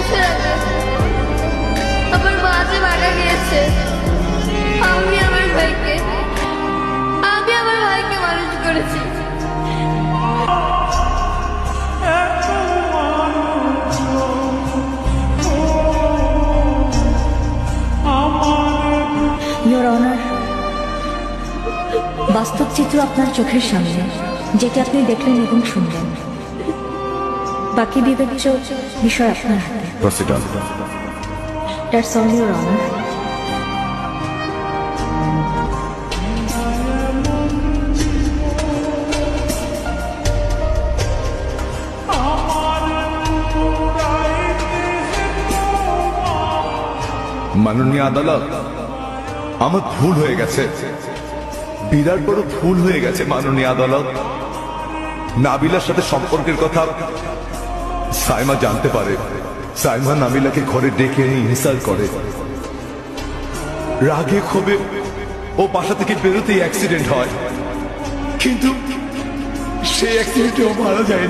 বছর আগে আমার মা যে মারা গিয়েছে আমি আমার ভাইকে আমি আমার ভাইকে মানুষ করেছি। ইয়োর অনার বাস্তব চিত্র আপনার চোখের সামনে, যেটি আপনি দেখলেন এবং শুনলেন। বাকি বিবেচ্য বিষয় আপনার হাতে। Proceed that's all your honour মাননীয় আদালত আমার ভুল হয়ে গেছে। বিরাট বড় ভুল হয়ে গেছে মাননীয় আদালত। নাবিলার সাথে সম্পর্কের কথা সাইমা জানতে পারে। সাইমা নামিলাকে ঘরে ডেকে এনে ইনসাল্ট করে। রাগে ক্ষোভে ও বাসা থেকে বেরোতেই অ্যাক্সিডেন্ট হয়। কিন্তু সেই অ্যাক্সিডেন্টে ও মারা যায়